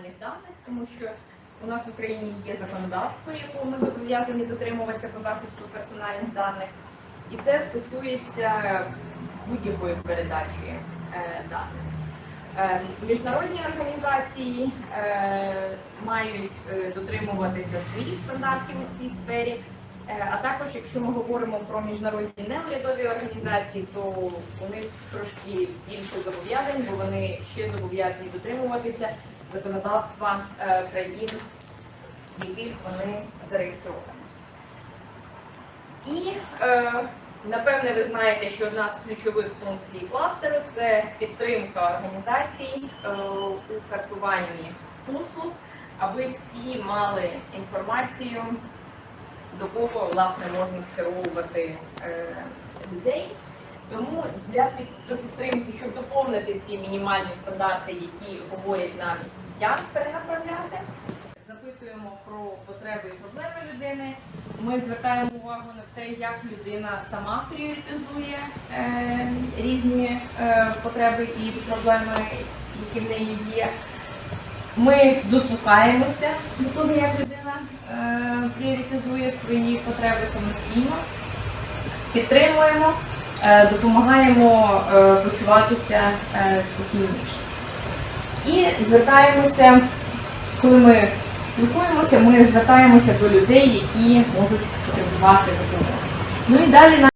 персональних даних, тому що у нас в Україні є законодавство, якого ми зобов'язані дотримуватися по захисту персональних даних, і це стосується будь-якої передачі е, даних. Е, Міжнародні організації е, мають дотримуватися своїх стандартів у цій сфері. А також, якщо ми говоримо про міжнародні неурядові організації, то у них трошки більше зобов'язань, бо вони ще зобов'язані дотримуватися законодавства е, країн, в яких вони зареєстровані. І е, напевне ви знаєте, що одна з ключових функцій кластеру це підтримка організацій е, у картуванні послуг, аби всі мали інформацію, до кого власне можна скеровувати людей. Тому для під- підтримки, щоб доповнити ці мінімальні стандарти, які говорять нам, як перенаправляти, запитуємо про потреби і проблеми людини. Ми звертаємо увагу на те, як людина сама пріоритизує е, різні е, потреби і проблеми, які в неї є. Ми дослухаємося до того, як людина е, пріоритизує свої потреби самостійно, підтримуємо, допомагаємо е, почуватися е, спокійніше. І звертаємося, коли ми спілкуємося, ми звертаємося до людей, які можуть потребувати допомоги. Ну і далі